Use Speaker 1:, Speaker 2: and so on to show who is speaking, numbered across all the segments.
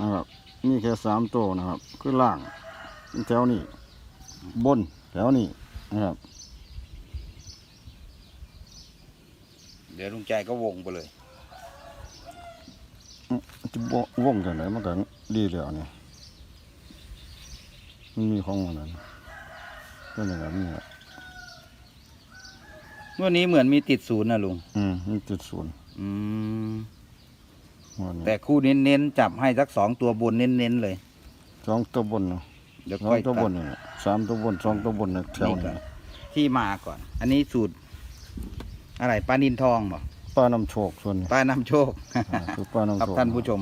Speaker 1: นะครับมีแค่สามตัวนะครับคือล่างแถวนี้บนแถวนี้นะครับ
Speaker 2: เดี๋ยวลุงใจก็วงไปเลย
Speaker 1: จะบวงกันไหนมันก็ดีแล้วเนี่ยมันมีของมันนั้นก็อย่างนั้นนี่แหละ
Speaker 2: งวันนี้เหมือนมีติดศูนย์นะลุง
Speaker 1: อืมมันจุดศูนย์
Speaker 2: อืม
Speaker 1: วันนี้
Speaker 2: แต่คู่เน้นๆจับให้สักสองตัวบนเน้นๆเลย
Speaker 1: สองตัวบนเนาะ
Speaker 2: เดี๋ยว
Speaker 1: สอ
Speaker 2: ค่
Speaker 1: ง
Speaker 2: อย
Speaker 1: ตัวบ
Speaker 2: ตัด
Speaker 1: นเนี่ยสามตัวบนสองตัวบนเนี่ยแถว
Speaker 2: นี่ก่
Speaker 1: นี้
Speaker 2: อนที่มาก่อน อันนี้สูตร อะไรปลานินทองบอก
Speaker 1: ป้านำโชคส่วนนี้
Speaker 2: ปลานำโชค
Speaker 1: อ่าคือป้านำ
Speaker 2: ครับ
Speaker 1: โชค
Speaker 2: ท่านผู้ชม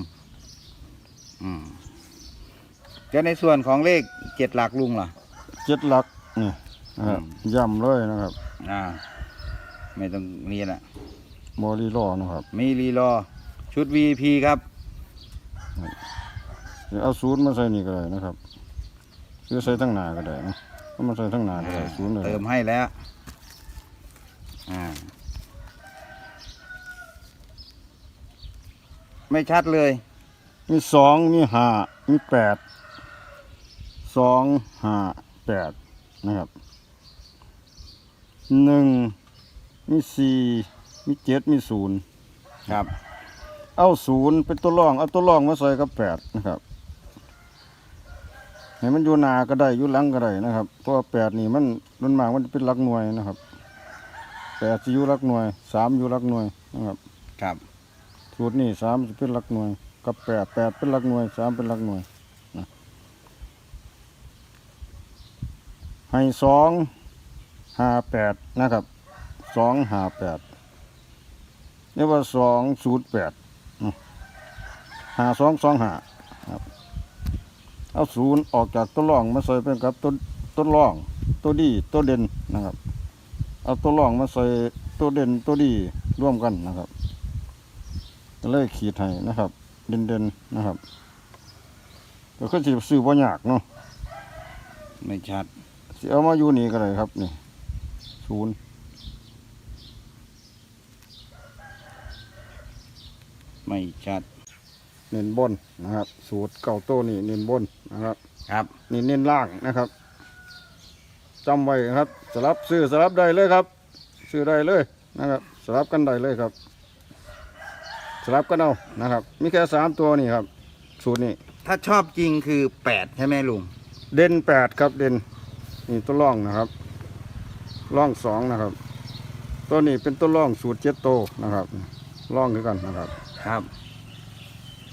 Speaker 2: อืมจะในส่วนของเลขเจ็ดหลักลุงล่ะ
Speaker 1: เจ็ดหลักนี่นะครับ
Speaker 2: อืม
Speaker 1: ย่ำเลยนะครับ
Speaker 2: อ่า ไม่ต้องนี่แหละ
Speaker 1: บริโลนะครับ
Speaker 2: มีรีรอ ชุด VP ครับ
Speaker 1: เดี๋ยวเอาศูนย์มาใส่นี่ก็ได้นะครับคือใส่ทั้งหน้าก็ได้นะเอามาใส่ทั้งหน้าก็ได้ศูนย์เลย
Speaker 2: เติมให้แล้วอ่าไม่ชัดเลย
Speaker 1: มีสองมีห้ามีแปดสองห้าแปดนะครับหนึ่งมีสี่มีเจ็ดมีศูนย์
Speaker 2: ครับ
Speaker 1: เอาศูนย์เป็นตัวรอง เอาตัวรองมาใส่กับแปดนะครับให้มันอยู่หนาก็ได้อยู่หลังก็ได้นะครับ เพราะว่าแปดนี่มันมันมากมันเป็นหลักหน่วยนะครับแปดจะอยู่หลักหน่วยสามอยู่หลักหน่วยนะครับ
Speaker 2: ครับ
Speaker 1: สูตรนี่สามจะเป็นหลักหน่วย กับแปดแปดเป็นหลักหน่วยสามเป็นหลักหน่วยนะให้สองห้าแปดนะครับสองห้าแปดเรียกว่าสองศูนย์แปด ห้าสองสองห้าครับ เอาศูนย์ออกจากตัวรองมาใส่เป็นกับตัวตัวรองตัวดีตัวเด่นนะครับ เอาตัวรองมาใส่ตัวเด่นตัวดีร่วมกันนะครับก็เลยขีดให้นะครับ เด่นเด่นๆนะครับก็คือสิซื้อบ่ยากเนาะ
Speaker 2: ไม่ชัด
Speaker 1: สิเอามาอยู่นี่ก็ได้ครับนี่ศูนย์
Speaker 2: ไม่ชัด
Speaker 1: เน้นบนนะครับ สูตรเก่าโตนี่เน้นบนนะครับ
Speaker 2: ครับ
Speaker 1: นี่เน้นล่างนะครับจำไว้ครับสลับซื้อสลับได้เลยครับ ซื้อได้เลยนะครับสลับกันได้เลยครับสลับกันเอานะครับ มีแค่สามตัวนี่ครับ สูตรนี้
Speaker 2: ถ้าชอบจริงคือแปดใช่ไหมลุง
Speaker 1: เด่นแปดครับเด่นนี่ตัวร่องนะครับร่องสองนะครับ ตัวนี้เป็นตัวร่องสูตรเจ็ดโตนะครับร่องคือกันนะครับ
Speaker 2: ครับ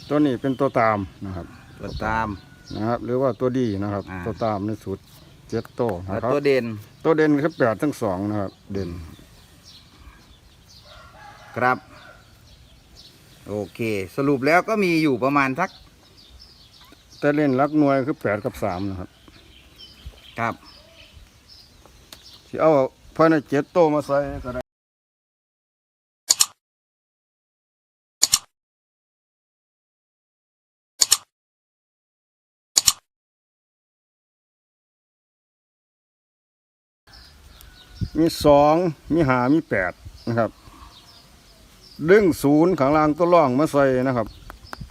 Speaker 1: ตัวนี้เป็นตัวตามนะครับ
Speaker 2: ตัวตาม
Speaker 1: นะครับ หรือว่าตัวดีนะครับ
Speaker 2: อ่า
Speaker 1: ตัวตามในสูตรเจ็ดโตนะ
Speaker 2: แล้ว
Speaker 1: ครับ
Speaker 2: ตัวเด่น
Speaker 1: ตัวเด่นคือแปดทั้งสองนะครับ เด่น
Speaker 2: ครับ โอเค สรุปแล้วก็มีอยู่ประมาณสัก
Speaker 1: แต่เล่นรักหน่วยคือแปดกับสามนะครับ
Speaker 2: ครับ
Speaker 1: ที่เอาภายในเจ็ดโตมาใส่ก็ได้ มีสองมีหามีแปดนะครับ ดึงศูนย์ข้างล่างตัวร่องมาใส่นะครับ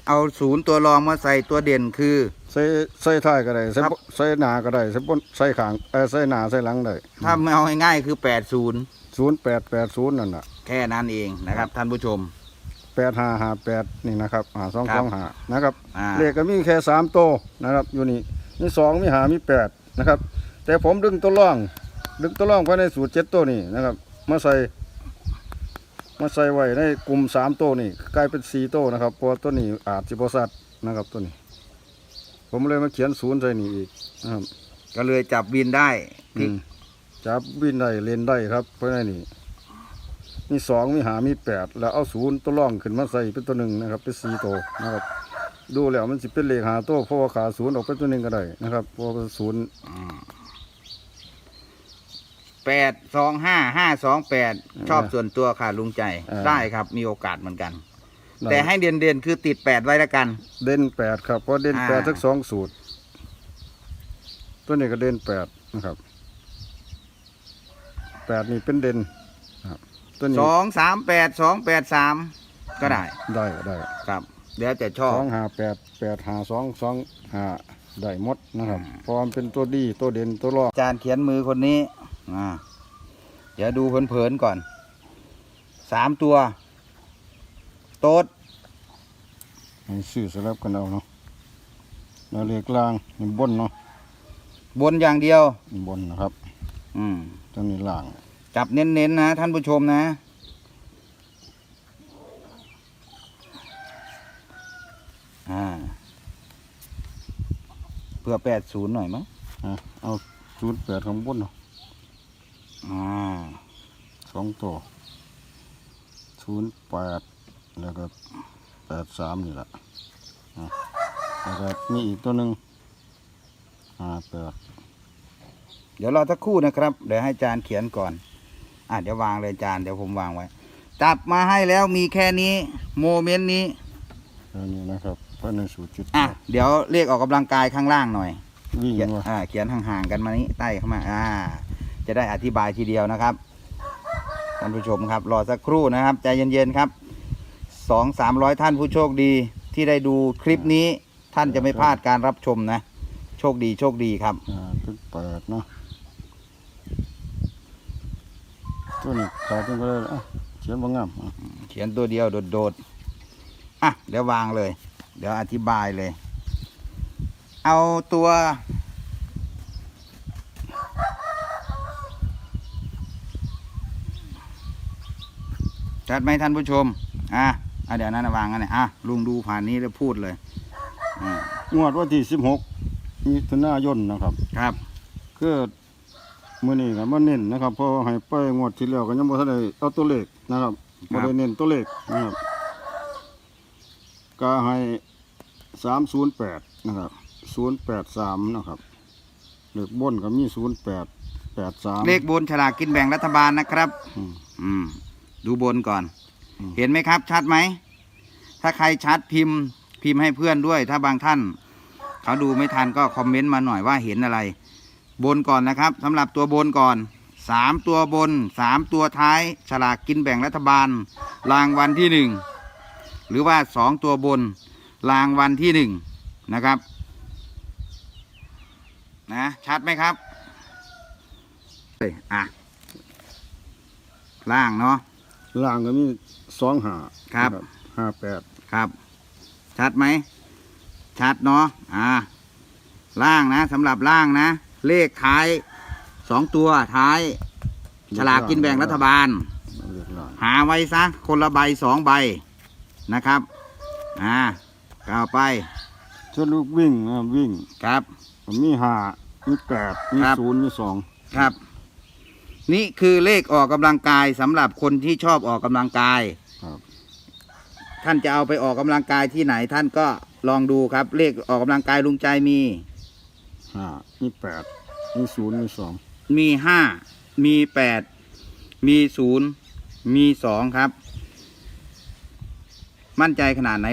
Speaker 2: เอาศูนย์ตัวรองมาใส่ตัวเด่นคือ
Speaker 1: ใส่ใส่ท้ายก็ได้ใส่
Speaker 2: ครับ
Speaker 1: บใส่หน้าก็ได้ใส่บนใส่ข้างเออใส่หน้าใส่หลังได้
Speaker 2: ถ้าไม่เอาง่ายๆคือแปดศูนย์
Speaker 1: ศูนย์แปดแปดศูนย์นั่นน่ะ
Speaker 2: แค่นั้นเองนะครับ ท่านผู้ชม
Speaker 1: แปดห้าห้าแปดนี่นะครับหาสอง
Speaker 2: ครั
Speaker 1: ส
Speaker 2: บ
Speaker 1: องหานะครับ
Speaker 2: อ่า
Speaker 1: เลขก็มีแค่สามโตวนะครับ อยู่นี่มีสองมีหามีแปดนะครับ แต่ผมดึงตัวร่อง ดึงตัวร่องภายในสูตรเจ็ดตัวนี่นะครับ มาใส่ มาใส่ไว้ในกลุ่มสามโตวนี่กลายเป็นสี่โตวนะครับเพราะว่าตัวนี้อาจจิบสัตนะครับตัวนี้ ผมเลยมาเขียนศูนย์ใส่นี่อีกนะครับ
Speaker 2: ก็เลยจับวินได้พลิก
Speaker 1: อืมจับวินได้เล่นได้ครับเพราะในนี่มีสองมีหามีแปดแล้วเอาศูนย์ตัวร่องขึ้นมาใส่เป็นตัวหนึ่งนะครับ เป็นสี่ตัวนะครับ ดูแล้วมันจะเป็นเลขหาตัวเพราะว่าขาศูนย์ออกเป็นตัวหนึ่งก็ได้นะครับเพราะว่าศูนย์
Speaker 2: แปดสองห้าห้าสองแปดชอบส่วนตัวค่ะลุงใจได้ครับมีโอกาสเหมือนกัน แต่ให้เด่นเด่นๆคือติดแปดไว้แล้วกัน
Speaker 1: เด่นแปดครับเพราะเด่น
Speaker 2: อ่า
Speaker 1: แปดทั้งสองสูตร ตัวนี้ก็เด่นแปดนะครับแปดนี่เป็นเด่นนะครับตัวนี้
Speaker 2: สองสามแปดสองแปดสามก็ได้
Speaker 1: ได้ได้
Speaker 2: ครับแล้วแต่ชอบ
Speaker 1: สองห้าแปดแปดห้าสองสองห้าได้หมดนะครับเพราะมันเป็นตัวดีตัวเด่นตัวรอง
Speaker 2: อาจารย์เขียนมือคนนี้ อ่าเดี๋ยวดูเผินๆก่อนสามตัว โต๊ด
Speaker 1: ให้ซื้อสลับกันเอาเนาะแล้วเลขกลางนี่บนเนาะ
Speaker 2: บนอย่างเดียว
Speaker 1: นี่บนนะครับ
Speaker 2: อืม
Speaker 1: ตรงนี้ล่าง
Speaker 2: จับเน้นๆนะท่านผู้ชมนะ อ่า เพื่อแปดศูนย์หน่อยมั้ง
Speaker 1: อะเอาศูนย์แปดของบนเนาะ
Speaker 2: อ่า
Speaker 1: สองตัวศูนย์แปดแล้วก็แปดสามนี่แหละอะแล้วก็มีอีกตัวหนึ่งห้าแปด
Speaker 2: เดี๋ยวรอสักครู่นะครับ เดี๋ยวให้อาจารย์เขียนก่อน อะเดี๋ยววางเลยอาจารย์เดี๋ยวผมวางไว้ จับมาให้แล้วมีแค่นี้ โมเมนต์นี้
Speaker 1: แล้วนี่นะครับภายในสูตรจุด
Speaker 2: อะเดี๋ยวเรียกออกกำลังกายข้างล่างหน่อย
Speaker 1: วิ่ง
Speaker 2: เขียน
Speaker 1: ว่า
Speaker 2: อ่าเขียนห่างๆกันมานี้ใต้เข้ามา อ่า จะได้อธิบายทีเดียวนะครับท่านผู้ชมครับรอสักครู่นะครับ ใจเย็นๆครับสองสามร้อยท่านผู้โชคดีที่ได้ดูคลิปนี้ท่านจะไม่พลาดการรับชมนะ โชคดีโชคดีครับ
Speaker 1: อ่าถึงแปดเนาะตัวนี้ขาดไปเลยอะเขียนบางงามอะ
Speaker 2: เขียนตัวเดียวโดดๆอะเดี๋ยววางเลย เดี๋ยวอธิบายเลย เอาตัว ชัดไหมท่านผู้ชม อะอะเดี๋ยวนั้นนะวางกันเนี่ยอะลุงดูผ่านนี้แล้วพูดเลยอ่าง
Speaker 1: วดวันที่สิบหกมิถุนายนนะครับ
Speaker 2: ครับ
Speaker 1: คือมื่อนี้ก็มาเน้นนะครับเพราะให้ไปงวดที่แล้วก็ยังบ่ทันได้เอาตัวเลขนะครับ
Speaker 2: ครั
Speaker 1: บ่
Speaker 2: บ
Speaker 1: ได้เน้นตัวเลขนะครับก็ให้สามศูนย์แปดนะครับศูนย์แปดสามนะครับเลขบนก็มีศูนย์แปดแปดสาม
Speaker 2: เลขบนฉลากกินแบ่งรัฐบาลนะครับ
Speaker 1: อืม
Speaker 2: อืม ดูบนก่อน
Speaker 1: อืม
Speaker 2: เห็นไหมครับ ชัดไหม ถ้าใครชัดพิมพ์ พิมพ์ให้เพื่อนด้วย ถ้าบางท่าน เขาดูไม่ทันก็คอมเมนต์มาหน่อยว่าเห็นอะไร บนก่อนนะครับสำหรับตัวบนก่อนสามตัวบนสามตัวท้ายฉลากกินแบ่งรัฐบาล รางวัลที่หนึ่งหรือว่าสองตัวบน รางวัลที่หนึ่งนะครับนะชัดไหมครับเอ้ยอะล่างเนาะ
Speaker 1: ล่างก็มีสองห้า
Speaker 2: ครับ
Speaker 1: ห้าแปด
Speaker 2: ครับ ชัดไหม ชัดเนาะอ่า ล่างนะสำหรับล่างนะ เลขท้ายสองตัวท้าย ฉลากกินแบ่งรัฐบาล
Speaker 1: เลขล่าง
Speaker 2: หาไว้ซะ คนละใบสองใบนะครับ อ่าก้าวไป
Speaker 1: ส่วนลูกวิ่งนะวิ่ง
Speaker 2: ครับ
Speaker 1: ก็มีห้ามีแปดมี
Speaker 2: ครับ
Speaker 1: ศูนย์มีสอง
Speaker 2: ครับ นี่คือเลขออกกำลังกายสำหรับคนที่ชอบออกกำลังกาย
Speaker 1: ครับ
Speaker 2: ท่านจะเอาไปออกกำลังกายที่ไหนท่านก็ลองดูครับ เลขออกกำลังกายลุงใจมี
Speaker 1: ห้ามีแปดมีศูนย์มีสอง
Speaker 2: มีห้า มีแปด มีศูนย์ มีสองครับ มั่นใจขนาดไหน